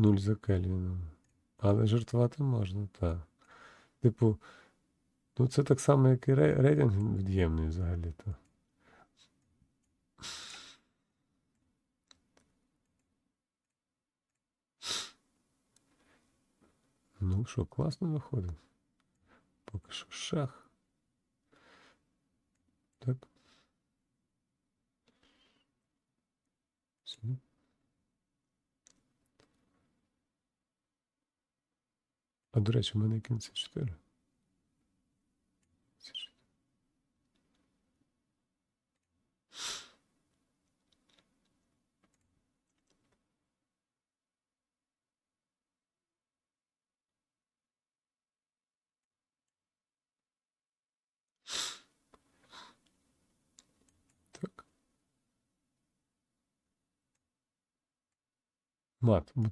0 за Кельвіном. Але жартувати можна, так. Типу, ну це так само, як і рейтинг від'ємний взагалі-то. Ну що, класно виходить. Поки що шах. Так. Все. А до речі, в мене кінці 4. Так. Мат, бо